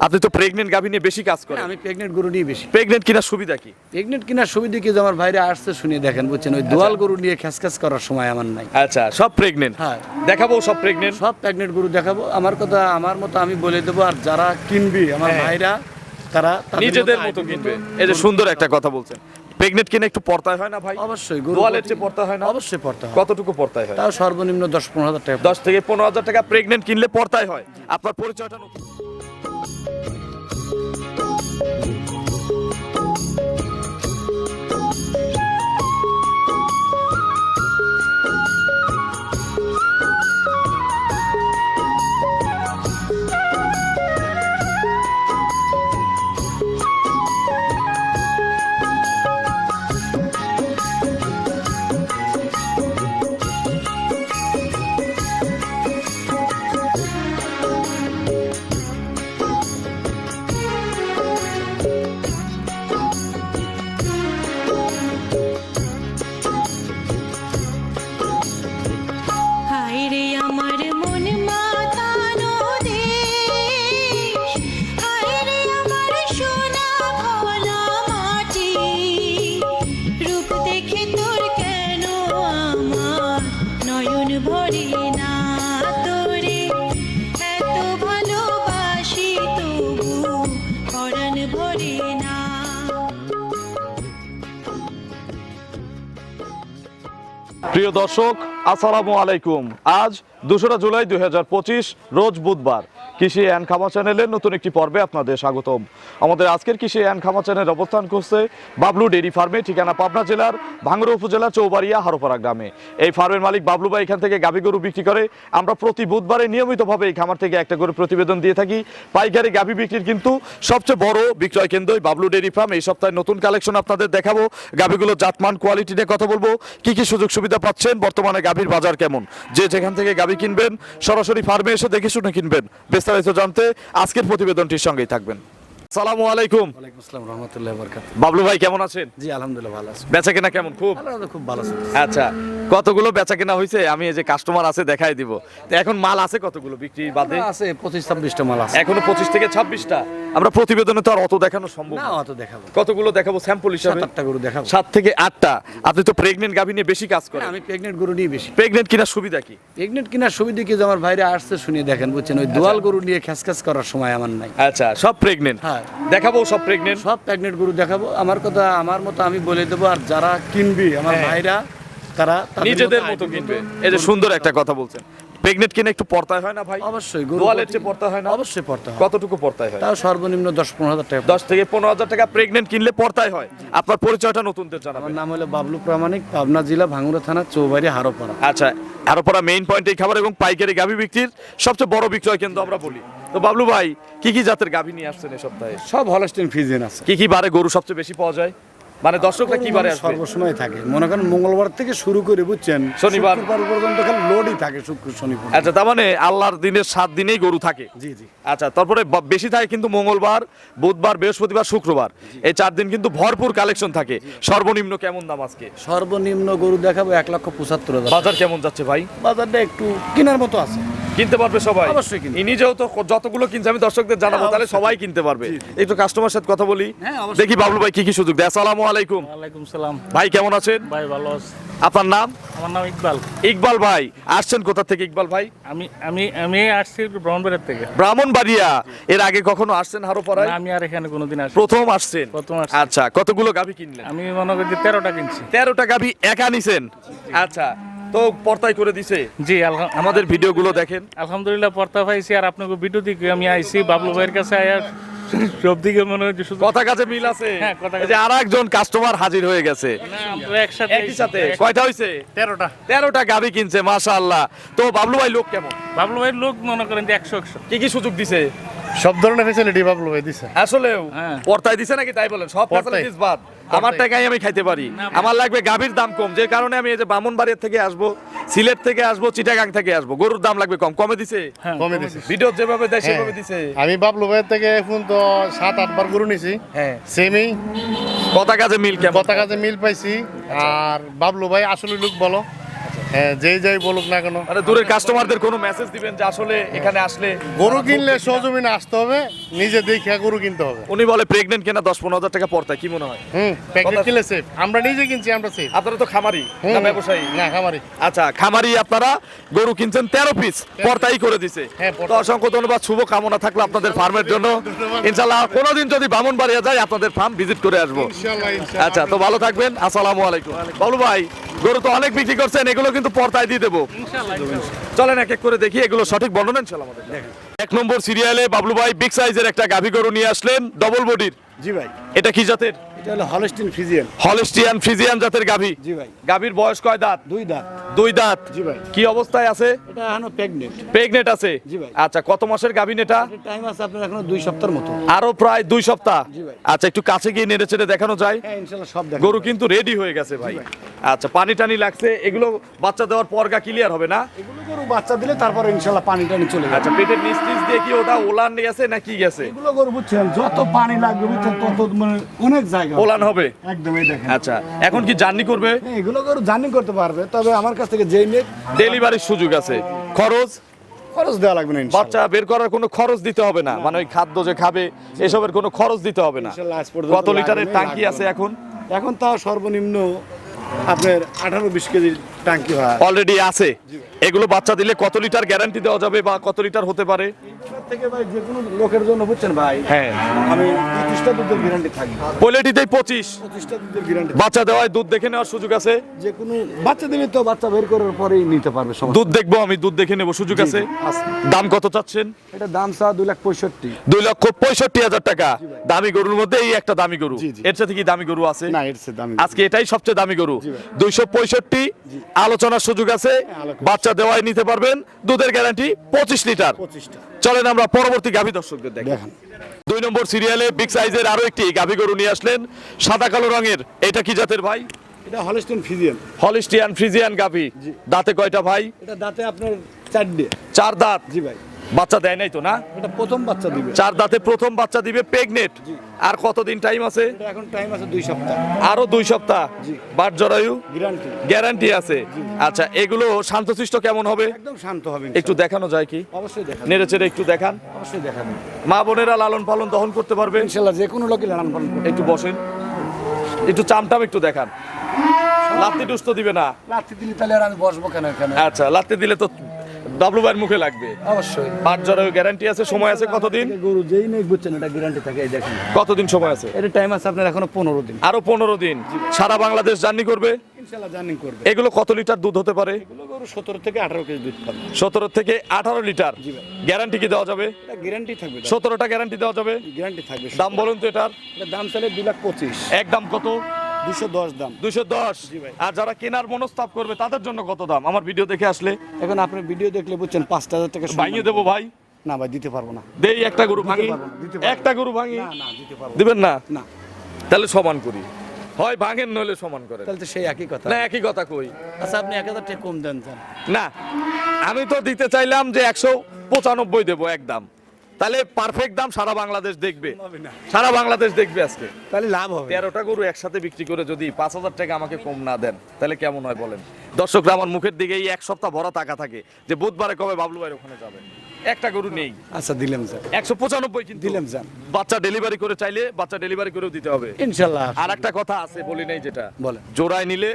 আপনি তো প্রেগনেন্ট গাভী নিয়ে বেশি কাজ করেন। আমি প্রেগনেন্ট গরু নিয়ে বেশি। প্রেগনেন্ট কিনার সুবিধা কি? প্রেগনেন্ট কিনার সুবিধা কি যে আমার ভাইরা আসছে শুনিয়ে দেখেন বুঝছেন? ওই দোয়াল গরু নিয়ে খ্যাসখ্যাস করার সময় আমার নাই। আচ্ছা সব প্রেগনেন্ট হ্যাঁ। দেখাবো সব প্রেগনেন্ট সব প্রেগনেন্ট গরু দেখাবো। আমার কথা আমার মতো আমি বলে দেবো আর যারা কিনবি আমার হ্যাঁ। ভাইরা তারা নিজেদের মতো কিনবে। এই যে সুন্দর একটা কথা বলছেন। প্রেগনেন্ট কিনে একটু পড়তায় হয় না ভাই? অবশ্যই গরু দোয়ালের প্রতি- চেয়ে পড়তা হয় না? অবশ্যই পড়তে হয়। কতটুকু পড়তায় হয়? তাও সর্বনিম্ন দশ পনেরো হাজার টাকা। দশ থেকে পনেরো হাজার টাকা প্রেগনেন্ট কিনলে পড়তায় হয়। আপনার পরিচয়টা Yeah. দর্শক, আসসালামু আলাইকুম। আজ দোসরা জুলাই দুই হাজার পঁচিশ, রোজ বুধবার। কৃষি অ্যান্ড খামা চ্যানেলের নতুন একটি পর্বে আপনাদের স্বাগতম। আমাদের আজকের কৃষি অ্যান্ড খামা চ্যানেল অবস্থান করছে বাবলু ডেরি ফার্মে, ঠিকানা পাবনা জেলার ভাঙ্গুড়া উপজেলার চৌবাড়িয়া, হারোপাড়া গ্রামে। এই ফার্মের মালিক বাবলু ভাই এখান থেকে গাভী গরু বিক্রি করে। আমরা প্রতি বুধবারে নিয়মিতভাবে এই খামার থেকে একটা গরু প্রতিবেদন দিয়ে থাকি। পাইকারি গাভী বিক্রির কিন্তু সবচেয়ে বড় বিক্রয় কেন্দ্র এই বাবলু ডেরি ফার্ম। এই সপ্তাহে নতুন কালেকশন আপনাদের দেখাবো। গাভীগুলোর জাতমান, কোয়ালিটি নিয়ে কথা বলব। কি কি সুযোগ সুবিধা পাচ্ছেন? বর্তমানে গাভীর বাজার কেমন? যে যেখান থেকে গাভী কিনবেন, সরাসরি ফার্মে এসে দেখে শুনে কিনবেন। বিস্তারিত জানতে আজকের প্রতিবেদনটির সঙ্গেই থাকবেন। সালামু আলাইকুম। ওয়ালাইকুম আসসালাম রহমতুল্লাহ বরকাত বাবলু ভাই কেমন আছেন? জি আলহামদুলিল্লাহ ভালো আছি। বেচা কেনা কেমন? খুব? খুব ভালো আছি। আচ্ছা কতগুলো বেচা কেনা হয়েছে আমি এই যে কাস্টমার আছে দেখাই দিব। এখন মাল আছে কতগুলো বিক্রি বাদে? আছে পঁচিশ ছাব্বিশটা মাল আছে। এখনও পঁচিশ থেকে ছাব্বিশটা। আমরা প্রতিবেদনে তো আর অত দেখানো সম্ভব না অত দেখাবো কতগুলো দেখাবো স্যাম্পল হিসাবে? আটটা গরু দেখাবো। সাত থেকে আটটা। আপনি তো প্রেগনেন্ট গাভী নিয়ে বেশি কাজ করেন। আমি প্রেগনেন্ট গরু নিয়ে বেশি। প্রেগনেন্ট কিনার সুবিধা কি? প্রেগনেন্ট কিনার সুবিধা কি যে আমার ভাইরা আসছে শুনিয়ে দেখেন বুঝছেন? ওই দোয়াল গরু নিয়ে খ্যাসখ্যাস করার সময় আমার নাই। আচ্ছা সব প্রেগনেন্ট হ্যাঁ। দেখাবো সব প্রেগনেন্ট সব প্রেগনেন্ট গরু দেখাবো। আমার কথা আমার মতো আমি বলে দেবো আর যারা কিনবি আমার হ্যাঁ। ভাইরা তারা নিজেদের মতো কিনবে। এই যে সুন্দর একটা কথা বলছেন। প্রেগনেন্ট কিনে একটু পড়তায় হয় না ভাই? অবশ্যই দোয়ালের চেয়ে হয় না? অবশ্যই কতটুকু পড়তায় হয়? তাও সর্বনিম্ন দশ পনেরো হাজার টাকা দশ থেকে পনেরো হাজার টাকা প্রেগনেন্ট কিনলে পড়তায় হয়। আপনার পরিচয়টা নতুনদের জানাবেন। আমার নাম হলো বাবলু প্রামাণিক পাবনা জেলা ভাঙ্গুরা থানা চৌবাড়ি হারোপাড়া। আচ্ছা আরও পরা মেইন পয়েন্ট এই খাবার এবং পাইকারি গাভী বিক্রির সবচেয়ে বড় বিক্রয় কেন্দ্র আমরা বলি। তো বাবলু ভাই কি কি জাতের গাভী নিয়ে আসছেন এই সপ্তাহে? সব হলস্টিন ফিজিন আছে। কি কি বারে গরু সবচেয়ে বেশি পাওয়া যায়? মানে দর্শকরা কি বারে সর্বসময় থাকে। মনে করেন মঙ্গলবার থেকে শুরু করে বুঝছেন? শনিবার। পর্যন্ত খালি লোডই থাকে শুক্র শনিবার। আচ্ছা তার মানে আল্লাহর দিনের সাত দিনেই গরু থাকে? জি জি। আচ্ছা তারপরে বেশি থাকে কিন্তু মঙ্গলবার বুধবার বৃহস্পতিবার শুক্রবার। এই চার দিন কিন্তু ভরপুর কালেকশন থাকে। সর্বনিম্ন কেমন দাম আজকে? সর্বনিম্ন গরু দেখাবো এক লক্ষ পঁচাত্তর হাজার। বাজার কেমন যাচ্ছে ভাই? বাজারটা একটু কেনার মতো আছে। কিনতে পারবে সবাই। অবশ্যই কিনবে। ই নিজেও তো যতগুলো কিনছে আমি দর্শকদের জানাব হ্যাঁ, তাহলে সবাই কিনতে পারবে। একটু কাস্টমার সাথে কথা বলি। হ্যাঁ, দেখি বাবলু ভাই কি কি সুযোগ দেয়। আসসালামু আলাইকুম। ওয়ালাইকুম সালাম। ভাই কেমন আছেন? ভাই ভালো আছি। আপনার নাম? আমার নাম ইকবাল। ইকবাল ভাই আসছেন কোথা থেকে ইকবাল ভাই? আমি আমি আমি আসছি ব্রাহ্মণবাড়ির থেকে। ব্রাহ্মণবাড়িয়া। এর আগে কখনো আসছেন হারোপাড়ায়? না, আমি আর এখানে কোনোদিন আসি প্রথম আসছেন? প্রথম। আচ্ছা কতগুলো গাভী কিনলেন? আমি মনে করি যে তেরোটা কিনছি। তেরোটা গাভী একা নিছেন? আচ্ছা তো পর্তায় করে দিছে। জি আমাদের ভিডিওগুলো দেখেন। আলহামদুলিল্লাহ পর্তা পাইছি আর আপনাকে ভিডিও দিকে আমি আইছি বাবলু ভাইয়ের কাছে আয়া সব মনে হচ্ছে শুধু কথা কাজে মিল আছে। হ্যাঁ, কথা এই যে আর একজন কাস্টমার হাজির হয়ে গেছে। একসাথে একই সাথে। কয়টা হয়েছে তেরোটা। তেরোটা গাভী কিনছে মাশাআল্লাহ। তো বাবলু ভাই লোক কেমন? বাবলু ভাইয়ের লোক মনে করেন যে একশো একশো। কি কি সুযোগ দিছে? সব ধরনের ফেসিলিটি বাবলু ভাই দিছে। আসলেও হ্যাঁ। পর্তায় দিছে নাকি তাই বলেন? সব বাদ। আমার টাকায় আমি খাইতে পারি। আমার লাগবে গাভীর দাম কম। যে কারণে আমি এই যে বামুনবাড়ির থেকে আসব সিলেট থেকে আসব চিটাগাং থেকে আসব গরুর দাম লাগবে কম। কমে দিছে? হ্যাঁ কমে দিছে। ভিডিও যেভাবে দেয় হ্যাঁ। সেভাবে দিছে। আমি বাবলু ভাইয়ের থেকে এখন তো সাত আটবার গরু নিছি। হ্যাঁ। সেমি। কথা কাজে মিল কেমন? কথা কাজে মিল পাইছি। আর বাবলু ভাই আসলে লোক বলো। হ্যাঁ যেই যাই বলুক না কেন। মানে দূরের কাস্টমারদের কোনো মেসেজ দিবেন যে আসলে এখানে আসলে গরু কিনলে সজমিনে আসতে হবে নিজে দেখে গরু কিনতে হবে। উনি বলে প্রেগনেন্ট কেনা দশ পনেরো হাজার টাকা পড়তায় কি মনে হয়? হুম প্যাকেট কিনলে সেফ আমরা নিজে কিনছি আমরা সেফ আপনারা তো খামারি না ব্যবসায়ী? না খামারি। আচ্ছা খামারি আপনারা গরু কিনছেন তেরো পিস পর্তাই করে দিছে। হ্যাঁ, তো অসংখ্য ধন্যবাদ শুভ কামনা থাকল আপনাদের ফার্মের জন্য। ইনশাল্লাহ কোনোদিন যদি বামন বাড়িয়া যায় আপনাদের ফার্ম ভিজিট করে আসব। আচ্ছা তো ভালো থাকবেন আসসালামু আলাইকুম। বাবলু ভাই গরু তো অনেক বিক্রি করছেন এগুলো কিন্তু পর্তায় দিয়ে দেবো। চলেন এক এক করে দেখি এগুলো সঠিক বর্ণনা ইনশাল্লাহ আমাদের এক নম্বর সিরিয়ালে বাবলু ভাই বিগ সাইজের একটা গাভী গরু নিয়ে আসলেন ডবল বডির জি ভাই। এটা কি জাতের? এটা হলো হলস্টিন ফিজিয়ান। হলস্টিয়ান ফ্রিজিয়ান জাতের গাভী। জি ভাই। গাভীর বয়স কয় দাঁত? দুই দাঁত। দুই দাঁত। জি ভাই। কি অবস্থায় আছে? এটা এখনও প্রেগনেন্ট প্রেগনেন্ট আছে? জি ভাই। আচ্ছা কত মাসের গাভীন এটা? টাইম আছে আপনার এখনও দুই সপ্তাহের মতো। আরও প্রায় দুই সপ্তাহ? জি ভাই। আচ্ছা একটু কাছে গিয়ে নেড়ে চেড়ে দেখানো যায়। হ্যাঁ ইনশাল্লাহ সব দেখেন গরু কিন্তু রেডি হয়ে গেছে ভাই। আচ্ছা পানি টানি লাগছে। এগুলো বাচ্চা দেওয়ার পর গা ক্লিয়ার হবে না? এগুলো গরু বাচ্চা দিলে তারপরে ইনশাল্লাহ পানি টানি চলে যাবে। আচ্ছা পেটের নিচ নিচ দিয়ে কি ওটা ওলান গেছে না কি গেছে? এগুলো গরু বুঝছেন যত পানি লাগবে বুঝছেন তত মানে অনেক জায়গা ওলান হবে? একদমই দেখেন। আচ্ছা এখন কি জার্নি করবে? হ্যাঁ, এগুলো গরু জার্নি করতে পারবে তবে আমার কাছ থেকে যেই নেক ডেলিভারির সুযোগ আছে। খরচ? খরচ দেওয়া লাগবে না। বাচ্চা বের করার কোনো খরচ দিতে হবে না। মানে ওই খাদ্য যে খাবে এসবের কোনো খরচ দিতে হবে না। কত লিটারের লাগবে আছে এখন? এখন তাও সর্বনিম্ন আপনার আঠারো বিশ কেজি ট্যাঙ্কি হয়। অলরেডি আছে। এগুলো বাচ্চা দিলে কত লিটার গ্যারান্টি দেওয়া যাবে বা কত লিটার হতে পারে? থেকে ভাই যে কোনো লোকের জন্য বুঝছেন ভাই? হ্যাঁ। আমি পঁচিশটা দুধের গ্যারান্টি থাকবে। পোলেটিতেই পঁচিশ। পঁচিশটা দুধের গ্যারান্টি বাচ্চা দেওয়ায় দুধ দেখে নেওয়ার সুযোগ আছে? যে কোনো বাচ্চা দিলে তো বাচ্চা বের করার পরেই নিতে পারবে সমস্যা দুধ দেখব আমি দুধ দেখে নেব সুযোগ আছে? আছে। দাম কত চাচ্ছেন? এটা দাম চা দুই লাখ পঁয়ষট্টি। দুই লক্ষ পঁয়ষট্টি হাজার টাকা। দামি গরুর মধ্যে এই একটা দামি গরু। এর সাথে কি দামি গরু আছে? না এর চেয়ে দামি আজকে এটাই সবচেয়ে দামি গরু। দুইশো পঁয়ষট্টি আলোচনার সুযোগ আছে। আলোচনা। বাচ্চা দেওয়ায় নিতে পারবেন। দুধের গ্যারান্টি পঁচিশ লিটার। চলেন আমরা পরবর্তী গাভী দর্শকদের দেখি। দেখেন। দুই নম্বর সিরিয়ালে বিগ সাইজের আরও একটি গাভী গরু নিয়ে আসলেন। সাদা কালো রঙের। এটা কি জাতের ভাই? এটা হলিস্টিয়ান ফ্রিজিয়ান হলিস্টিয়ান ফ্রিজিয়ান গাভী। দাঁতে কয়টা ভাই? এটা দাঁতে আপনার চারটে চার দাঁত। জি ভাই। বাচ্চা দেয় নাই তো না? এটা প্রথম বাচ্চা দিবে। চার দাঁতে প্রথম বাচ্চা দিবে প্রেগনেট। আর কতদিন টাইম আছে? এখন টাইম আছে দুই সপ্তাহ। আরও দুই সপ্তাহ? জি। বাট জরায়ু? গ্যারান্টি গ্যারান্টি আছে। আচ্ছা এগুলো শান্তশিষ্ট কেমন হবে? একদম শান্ত হবে একটু দেখানো যায় কি? অবশ্যই দেখান নেড়েচেড়ে একটু দেখান। অবশ্যই দেখান মা বোনেরা লালন পালন দহন করতে পারবে? ইনশাল্লাহ যে কোনো লোকই লালন পালন একটু বসেন। একটু চামটাম একটু দেখান। লাত্তি টুস্ত দিবে না। রাত্রি দিলে তাহলে আর আমি বসবো কেন এখানে? আচ্ছা লাত্তি দিলে তো ডাবলু ভাইয়ের মুখে লাগবে। অবশ্যই। বাট জরায়ু গ্যারান্টি আছে সময় আছে কতদিন? গরু যেই নেই বুঝছেন এটা গ্যারান্টি থাকে এই দেখেন। কতদিন সময় আছে? এটা টাইম আছে আপনার এখনও পনেরো দিন। আরও পনেরো দিন। সারা বাংলাদেশ জার্নি করবে? করবে। এগুলো কত লিটার দুধ হতে পারে? এগুলো গরু সতেরো থেকে আঠারো কেজি দুধ পাবে। সতেরো থেকে আঠারো লিটার। গ্যারান্টি কি দেওয়া যাবে? গ্যারান্টি থাকবে সতেরোটা গ্যারান্টি দেওয়া যাবে? গ্যারান্টি থাকবে দাম বলুন তো এটার। এটা দাম চাইলে দুই লাখ পঁচিশ। এক দাম কত? দুশো দশ দাম। দুশো। দশ আর যারা কেনার মনস্তাপ করবে তাদের জন্য কত দাম? আমার ভিডিও দেখে আসলে। এখন আপনি ভিডিও দেখলে বুঝছেন পাঁচটা হাজার টাকা। ভাঙিয়ে দেবো ভাই। না ভাই দিতে পারব না। দেই একটা গরু ভাঙি। একটা গরু ভাঙি। না দিতে পারব দিবেন না? না। তাহলে সমান করি। হয় ভাঙেন নইলে সমান করেন। তাহলে তো সেই একই কথা। না একই কথা কই। আচ্ছা আপনি এক হাজার টাকা কম দেন না আমি তো দিতে চাইলাম যে একশো পঁচানব্বই দেবো একদম তাহলে পারফেক্ট দাম সারা বাংলাদেশ দেখবে। সারা বাংলাদেশ দেখবে আজকে। তাহলে লাভ হবে। তেরোটা গরু একসাথে বিক্রি করে যদি পাঁচ হাজার টাকা আমাকে কম না দেন তাহলে কেমন হয় বলেন? দর্শকরা আমার মুখের দিকে এই এক সপ্তাহ ভরা টাকা থাকে যে বুধবারে কবে বাবলু ভাইয়ের ওখানে যাবে। একটা গরু নেই। আচ্ছা দিলাম স্যার। একশো পঁচানব্বই কিন্তু। দিলাম যান বাচ্চা ডেলিভারি করে চাইলে বাচ্চা ডেলিভারি করেও দিতে হবে। ইনশাল্লাহ। আর একটা কথা আছে বলি নাই যেটা। বলে জোড়ায় নিলে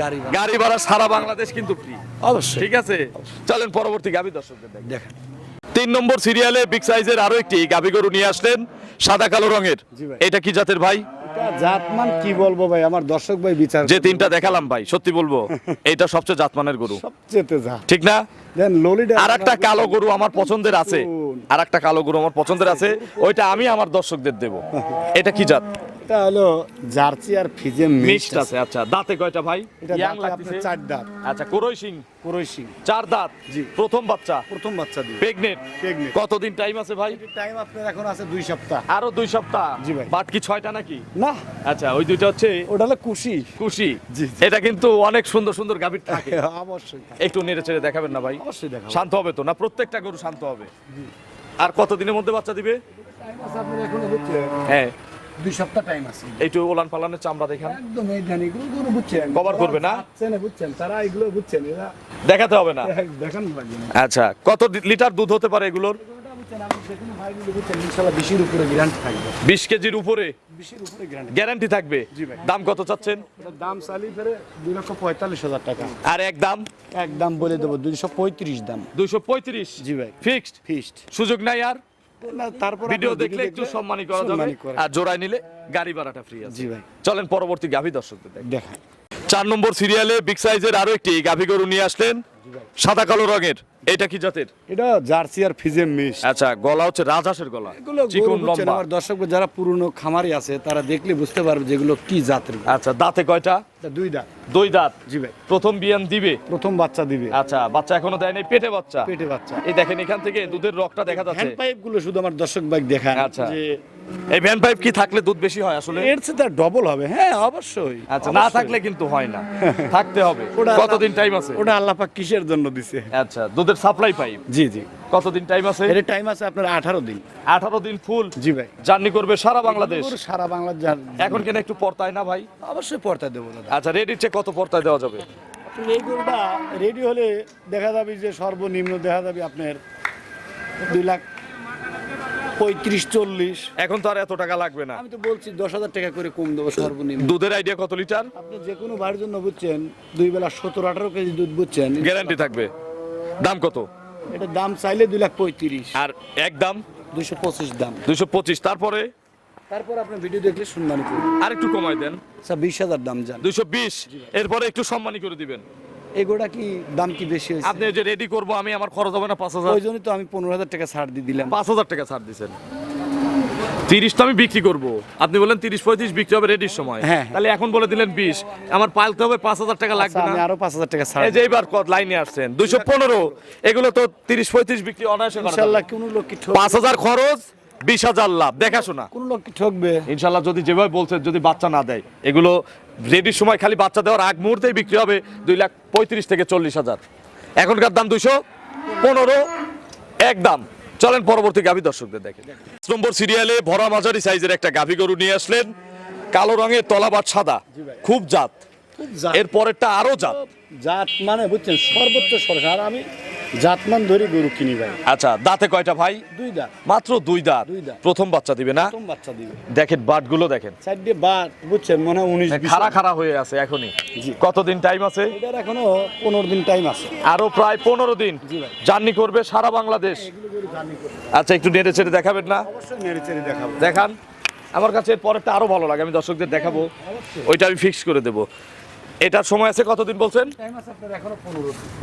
গাড়ি গাড়ি ভাড়া সারা বাংলাদেশ কিন্তু ফ্রি অবশ্যই। ঠিক আছে? চলেন পরবর্তী গাভী দর্শকদের দেখেন। তিন নম্বর সিরিয়ালে বিগ সাইজের আরও একটি গাভী গরু নিয়ে আসলেন সাদা কালো রঙের। এটা কি জাতের ভাই? জাতমান কি বলব ভাই? আমার দর্শক ভাই বিচার যে তিনটা দেখালাম ভাই সত্যি বলব এটা সবচেয়ে জাতমানের গরু। সবচেয়ে ঠিক না? দেন আর একটা কালো গরু আমার পছন্দের আছে। আর একটা কালো গরু আমার পছন্দের আছে ওইটা আমি আমার দর্শকদের দেব। এটা কি জাত? এটা হলো জার্সি আর ফিজেম মিক্সড আছে। আচ্ছা। দাঁতে কয়টা ভাই? এটা ইয়াং দাঁতে লাগতেছে। চার দাঁত। আচ্ছা কোরই সিং পুরোই সিং চার দাঁত? জি। প্রথম বাচ্চা? প্রথম বাচ্চা দিয়ে। Pregnant Pregnant। কতদিন টাইম আছে ভাই? টাইম আপনার এখন আছে দুই সপ্তাহ। আরও দুই সপ্তাহ? জি ভাই। বাট কি ছয়টা নাকি? না। আচ্ছা ওই দুইটা হচ্ছে ওটা হলো কুশি। খুশি জি। এটা কিন্তু অনেক সুন্দর সুন্দর গাভীর থাকে। অবশ্যই একটু নেড়ে চেড়ে দেখাবেন না ভাই? অবশ্যই দেখাবো। শান্ত হবে তো না? প্রত্যেকটা গরু শান্ত হবে। আর কত দিনের মধ্যে বাচ্চা দিবে? টাইম আছে আপনার এখন হচ্ছে হ্যাঁ। দুই সপ্তাহ টাইম আছে একটু ওলান পালানের চামড়া দেখান। একদম এই ধান বুঝছেন। Cover করবে না? বুঝছেন বুঝছেন তারা এগুলো বুঝছেন এরা দেখাতে হবে না। দেখান আচ্ছা কত লিটার দুধ হতে পারে এগুলোর? বিশ কেজির উপরে? গ্যারান্টি থাকবে? জি ভাই। দাম কত চাচ্ছেন? দাম চালি ফেরে দুই লক্ষ পঁয়তাল্লিশ হাজার টাকা। আর এক দাম? এক দাম বলে দেবো দুইশো পঁয়ত্রিশ দাম। দুইশো পঁয়ত্রিশ? জি ভাই। ফিক্সড ফিস্ট সুযোগ নাই আর? তারপর ভিডিও দেখলে একটু সম্মানী করা যাবে। আর জোড়ায় নিলে গাড়ি ভাড়াটা ফ্রি আছে। জি ভাই। চলেন পরবর্তী গাভী দর্শকদের দেখ দেখা চার নম্বর সিরিয়ালে বিগ সাইজের আরও একটি গাভী গরু নিয়ে আসলেন। সাদা কালো রঙের এটা কি জাতের? এটা জার্সি আর ফিজেম মিস আচ্ছা গলা হচ্ছে রাজহাঁসের গলা চিকন লম্বা। আমার দর্শক যারা পুরনো খামারি আছে তারা দেখলে বুঝতে পারবে যেগুলো কি জাতের আচ্ছা দাঁতে কয়টা? দুই দাঁত। দুই দাঁত? জি ভাই। প্রথম বিয়ান দিবে? প্রথম বাচ্চা দিবে। আচ্ছা বাচ্চা এখনও দেয় নাই পেটে বাচ্চা? পেটে বাচ্চা। এই দেখেন এখান থেকে দুধের রকটা দেখা যাচ্ছে। হ্যান্ড পাইপগুলো শুধু আমার দর্শক ভাই দেখান আচ্ছা। যে এই ভ্যান পাইপ কি থাকলে দুধ বেশি হয় আসলে? এর চেয়ে তার ডবল হবে। হ্যাঁ অবশ্যই। আচ্ছা না থাকলে কিন্তু হয় না। থাকতে হবে। কতদিন টাইম আছে? ওটা আল্লাহ পাক কিসের জন্য দিছে? আচ্ছা দুধের সাপ্লাই পাইপ জি জি। কতদিন টাইম আছে? এর টাইম আছে আপনার আঠারো দিন। আঠারো দিন ফুল জি ভাই। জার্নি করবে সারা বাংলাদেশ? সারা বাংলা যা- এখন কেন একটু পর্তায় না ভাই? অবশ্যই পড়তে দেবো দাদা। আচ্ছা রেডির চেয়ে কত পর্তায় দেওয়া যাবে? এই গরুটা রেডি হলে দেখা যাবে যে সর্বনিম্ন দেখা যাবে আপনার দুই লাখ পঁয়ত্রিশ চল্লিশ। এখন তো আর এত টাকা লাগবে না। আমি তো বলছি দশ হাজার টাকা করে কম দেবো সর্বনিম্ন। দুধের আইডিয়া কত লিটার? আপনি যে কোনো বাড়ির জন্য বুঝছেন দুই বেলা সতেরো আঠারো কেজি দুধ বুঝছেন গ্যারান্টি থাকবে। দাম কত? এটা দাম চাইলে দুই লাখ পঁয়ত্রিশ। আর এক দাম? দুইশো পঁচিশ দাম। দুইশো পঁচিশ। তারপরে? তারপর আপনি ভিডিও দেখলে শুনবানি করবেন আর একটু কমাই দেন। আচ্ছা বিশ হাজার দাম যান। দুইশো বিশ। এরপরে একটু সম্মানী করে দিবেন। এগুলা কি দাম কি বেশি হয়েছে? আপনি যে রেডি করব আমি আমার খরচ হবে না পাঁচ হাজার। ওই জন্যই তো আমি পনেরো হাজার টাকা ছাড় দিয়ে দিলাম। পাঁচ হাজার টাকা ছাড় দিচ্ছেন তিরিশ তো আমি বিক্রি করব। আপনি বললেন তিরিশ পঁয়ত্রিশ বিক্রি হবে রেডির সময়। হ্যাঁ। তাহলে এখন বলে দিলেন বিশ। আমার পালতে হবে পাঁচ হাজার টাকা লাগবে আচ্ছা, আমি আরও পাঁচ হাজার টাকা ছাড় এই যে এইবার লাইনে আসছেন। দুইশো পনেরো। এগুলো তো তিরিশ পঁয়ত্রিশ বিক্রি অনায়াসে ইনশাল্লাহ কোনো লোক পাঁচ হাজার খরচ বিশ হাজার লাভ দেখাশোনা। কোনো লোক ঠকবে? ইনশাল্লাহ যদি যেভাবে বলছেন যদি বাচ্চা না দেয় এগুলো রেডির সময় খালি বাচ্চা দেওয়ার আগ মুহূর্তেই বিক্রি হবে দুই লাখ পঁয়ত্রিশ থেকে চল্লিশ হাজার। এখনকার দাম দুইশো পনেরো এক দাম। চলেন পরবর্তী গাভী দর্শকদের দেখেন পাঁচ নম্বর সিরিয়ালে ভরা মাঝারি সাইজের একটা গাভী গরু নিয়ে আসলেন। কালো রঙের তলাবাট সাদা খুব জাত। এর পরেরটা আরও জাত। জাত মানে বুঝছেন সর্বোচ্চ সরকার আর আমি জাতমান ধরে গরু কিনি ভাই। আচ্ছা দাঁতে কয়টা ভাই? দুই দাঁত। মাত্র দুই দাঁত। প্রথম বাচ্চা দিবে না? প্রথম বাচ্চা দিবে। দেখেন বাটগুলো দেখেন। চারটে বাট বুঝছেন মনে হয় উনিশ বিশ খাড়া খাড়া হয়ে আছে এখনই। কতদিন টাইম আছে? এটার এখনও পনেরো দিন টাইম আছে। আরও প্রায় পনেরো দিন। জার্নি করবে সারা বাংলাদেশ। করে আচ্ছা একটু নেড়ে চেড়ে দেখাবেন না? অবশ্যই নেড়ে চেড়ে দেখাবো। দেখান। আমার কাছে পরেরটা আরও ভালো লাগে আমি দর্শকদের দেখাবো। ওইটা আমি ফিক্স করে দেবো। এটার সময় আছে কতদিন বলছেন?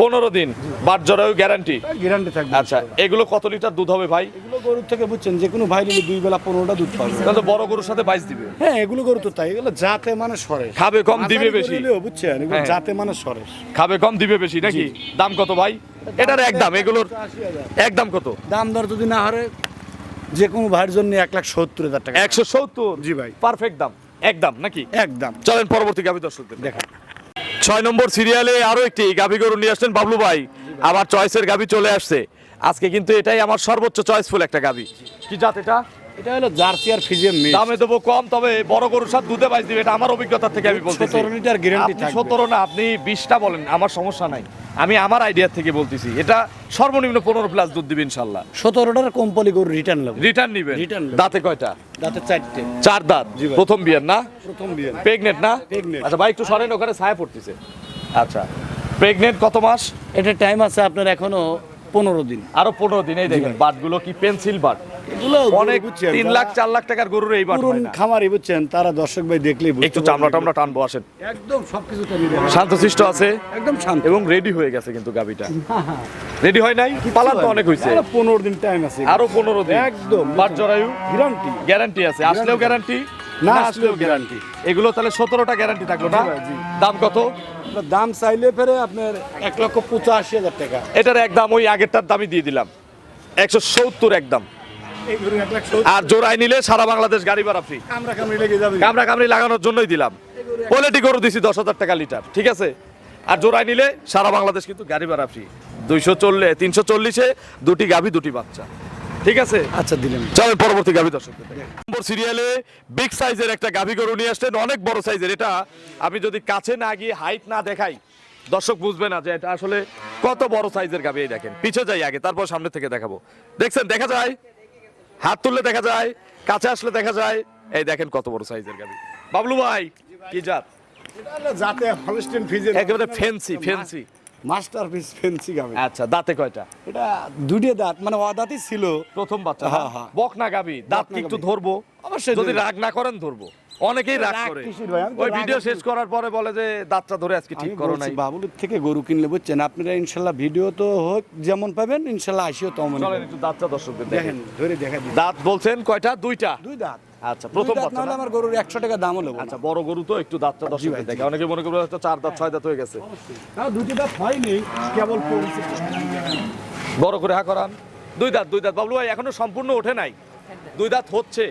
পনেরো দিন। বাট জরায়ু গ্যারান্টি গ্যারান্টি থাকবে। আচ্ছা এগুলো কত লিটার দুধ হবে ভাই? এগুলো গরুর থেকে বুঝছেন যে কোনো ভাই নিলে দুই বেলা পনেরোটা দুধ পাবে। তাহলে বড় গরুর সাথে বাইশ দিবে। হ্যাঁ এগুলো গরু তো তাই এগুলো যাতে মানে সরে খাবে কম দিবে বেশি। বুঝছেন এগুলো হ্যাঁ। মানে সরে খাবে কম দিবে বেশি নাকি? দাম কত ভাই? এটার একদম এগুলোর একদম কত? দাম দর যদি না হারে যে কোনো ভাইয়ের জন্য এক লাখ সত্তর হাজার টাকা। একশো সত্তর? জি ভাই। পারফেক্ট দাম। একদম নাকি? একদম চলেন পরবর্তী গাভী দর্শকদের দেখা ছয় নম্বর সিরিয়ালে আরও একটি গাভী গরু নিয়ে আসছেন বাবলু ভাই। আবার চয়েসের গাভী চলে আসছে। আজকে কিন্তু এটাই আমার সর্বোচ্চ চয়েসফুল একটা গাভী। কি জাত এটা? এটা হলো জার্সি আর ফিজিয়াম মিক্স। দামে দেবো কম তবে বড় গরুর সাথে দুধে বাইশ দিবে এটা আমার অভিজ্ঞতা থেকে আমি বলতেছি। 17 লিটার guarantee আপনি থাকবে। সতেরো না আপনি বিশটা বলেন আমার সমস্যা নাই। আমি আমার আইডিয়া থেকে বলতেছি এটা সর্বনিম্ন পনেরো প্লাস দুধ দিবে কোম্পানি গরু রিটার্ন রিটার্ন নিবেন? নেবেন। দাঁতে কয়টা? দাঁতে চারটে। চার দাঁত? প্রথম বিয়ের না? প্রথম না। আচ্ছা ভাই একটু সরেন ওখানে ছায়া পড়তেছে। আচ্ছা। প্রেগনেন্ট কত মাস? এটা টাইম আছে আপনার এখনও পনেরো দিন। আরও পনেরো দিনেই দেখেন বাটগুলো কি পেন্সিল বাট? অনেক তিন লাখ চার লাখ টাকার গরুর এই বাট। খামারি বুঝছেন তারা দর্শক ভাই দেখলেই একটু চামড়া টামড়া টানবো আসেন। একদম সবকিছু শান্তশিষ্ট আছে। একদম শান্ত। এবং রেডি হয়ে গেছে কিন্তু গাবিটা রেডি হয় নাই? পালান তো অনেক হয়েছে আরও পনেরো দিন টাইম আছে। আরও পনেরো দিন। একদম বাট জরায়ু? গ্যারান্টি গ্যারান্টি আছে। আসলেও গ্যারান্টি না আসলেও গ্যারান্টি এগুলো তাহলে সতেরোটা গ্যারান্টি থাকল না। দাম কত? দাম চাইলে ফেরে আপনার এক লক্ষ পঁচাশি হাজার টাকা। এটার একদম ওই আগেরটার দামই দিয়ে দিলাম। একশো সত্তর একদম আর জোড়ায় নিলে সারা বাংলাদেশ গাড়ি ভাড়া ফ্রি কামড়ি কামড়া কামড়ি লাগানোর জন্যই দিলাম। কোয়ালিটি গরু দিছি দশ হাজার টাকা লিটার ঠিক আছে? আর জোড়ায় নিলে সারা বাংলাদেশ কিন্তু গাড়ি ভাড়া ফ্রি দুইশো চল্লিশ তিনশো চল্লিশে দুটি গাভী দুটি বাচ্চা। ঠিক আছে? আচ্ছা দিলেন চলেন পরবর্তী গাভী দর্শক নম্বর সিরিয়ালে বিগ সাইজের একটা গাভী গরু নিয়ে আসলেন অনেক বড় সাইজের এটা আমি যদি কাছে না গিয়ে হাইট না দেখাই দর্শক বুঝবে না যে এটা আসলে কত বড় সাইজের গাভী এই দেখেন। পিছে যাই আগে তারপর সামনে থেকে দেখাবো। দেখছেন দেখা যায়? হাত তুললে দেখা যায় কাছে আসলে দেখা যায়। এই দেখেন কত বড় সাইজের গাভী। বাবলু ভাই কি জাত? যাতে হলস্টেন ফিজের একেবারে ফেন্সি ফেন্সি ফেন্সি গাবে আচ্ছা দাঁতে কয়টা? এটা দুটো দাঁত মানে অদাঁতই ছিল। প্রথম বাচ্চা হ্যাঁ, হ্যাঁ। বক না গাবি দাঁত ধরবো? অবশ্যই যদি রাগ না করেন ধরবো। অনেকেই রাগ করে। ওই ভিডিও শেষ করার পরে বলে যে দাঁতটা ধরে আজকে ঠিক করো নাই। বাবুলের থেকে গরু কিনলে বুঝছেন আপনারা ইনশাল্লাহ ভিডিও তো হোক যেমন পাবেন ইনশাল্লাহ আসিও তেমন চলেন একটু দাঁতটা দর্শকদের দেখেন ধরে দেখা দাঁত বলছেন কয়টা? দুইটা। দুই দাঁত। আচ্ছা প্রথম বাচ্চা না? আমার গরুর একশো টাকা দামও নেব আচ্ছা বড় গরু তো একটু দাঁতটা ভাই, দেখে অনেকে মনে করবে হয়তো চার দাঁত ছয় দাঁত হয়ে গেছে। না দুটি দাঁত হয়নি কেবল বড় করে হা করান। দুই দাঁত দুই দাঁত। বাবলু ভাই এখনও সম্পূর্ণ ওঠে নাই? দুই দাঁত হচ্ছে?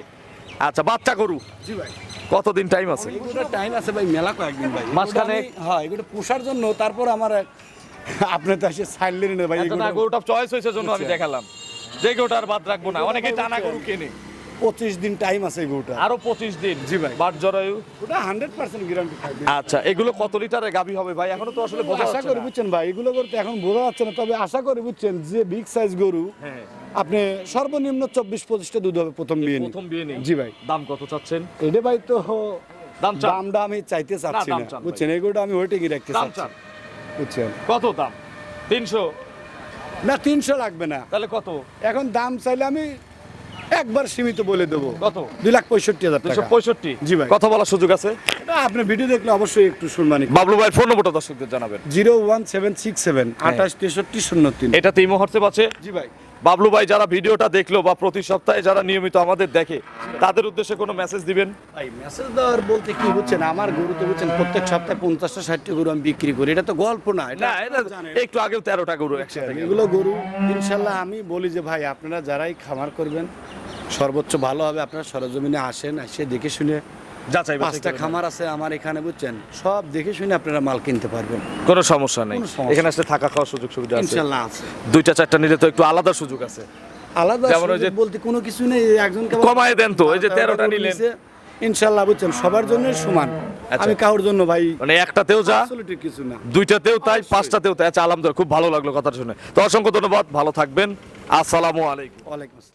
আচ্ছা বাচ্চা গরু। জি ভাই। কতদিন টাইম আছে? টাইম আছে ভাই মেলা কয়েকদিন ভাই? আমি- হ্যাঁ এগুলো পোষার জন্য তারপর আমার আপনি তো এসে ছাড়লেন না ভাই আচ্ছা না গরুটা চয়েস হয়েছে জন্য আমি আচ্ছা। দেখালাম। যে গরুটা আর বাদ রাখব না। অনেকে টানা গরু কেনে। পঁচিশ দিন টাইম আছে গরুটা আরও পঁচিশ দিন। জি ভাই। বাট জরায়ু। ওটা হান্ড্রেড পার্সেন্ট গ্যারান্টি থাকবে। আচ্ছা এগুলো কত লিটারে গাভী হবে ভাই? এখনও তো আসলে বোঝা আশা করি বুঝছেন ভাই এগুলো করতে এখন বোঝা যাচ্ছে না তবে আশা করি বুঝছেন যে বিগ সাইজ গরু হ্যাঁ। আপনি সর্বনিম্ন চব্বিশ পঁচিশটা দুধ হবে প্রথম বিয়ে। প্রথম বিয়ে জি ভাই। দাম কত চাচ্ছেন? এটা ভাই তো দাম? দামটা আমি চাইতে চাচ্ছি না। বুঝছেন এগুলোটা আমি ওইটা কি রাখতে চাচ্ছি। বুঝছেন? কত দাম? তিনশো? না তিনশো লাগবে না। তাহলে কত? এখন দাম চাইলে আমি একবার সীমিত বলে দেবো। কত? দুই লাখ পঁয়ষট্টি হাজার দুশো পঁয়ষট্টি? জি ভাই। কথা বলার সুযোগ আছে? আপনি ভিডিও দেখলে অবশ্যই একটু শুনবানি। বাবলু ভাই ফোন নম্বরটা দর্শকদের জানাবেন। Zero one seven six seven আঠাশ তেষট্টি শূন্য তিন। এটাতে এই মুহূর্তে আছে। জি ভাই। বাবলু ভাই যারা ভিডিওটা দেখল বা প্রতি সপ্তাহে যারা নিয়মিত আমাদের দেখে তাদের উদ্দেশ্যে কোনো মেসেজ দিবেন? ভাই মেসেজ দেওয়ার বলতে কি বুঝছেন আমার গরু তো বুঝছেন প্রত্যেক সপ্তাহে পঞ্চাশটা ষাটটা গরু আমি বিক্রি করি। এটা তো গল্প না এটা একটু আগেও তেরোটা গরু একসাথে এগুলো গরু ইনশাল্লাহ আমি বলি যে ভাই আপনারা যারাই খামার করবেন সর্বোচ্চ ভালো হবে। আপনারা সরজমিনে আসেন এসে দেখে শুনে যাচাই পাঁচটা খামার আছে আমার এখানে বুঝছেন? সব দেখে শুনে আপনারা মাল কিনতে পারবেন। কোনো সমস্যা নেই। এখানে আসলে থাকা খাওয়ার সুযোগ সুবিধা আছে। দুইটা চারটা নিলে তো একটু আলাদা সুযোগ আছে। আলাদা ওই বলতে কোনো কিছু নেই একজনকে কমায় দেন তো, এই যে 13টা নিলেন। ইনশাল্লাহ বুঝছেন? সবার জন্য সমান। আচ্ছা। আমি কারোর জন্য ভাই মানে একটাতেও যা কিছু না। দুইটাতেও তাই পাঁচটাতেও তাই। আচ্ছা আলহামদুলিল্লাহ খুব ভালো লাগল কথার শুনে। তো অসংখ্য ধন্যবাদ ভালো থাকবেন। আসসালামু আলাইকুম। ওয়ালাইকুম আসসালাম।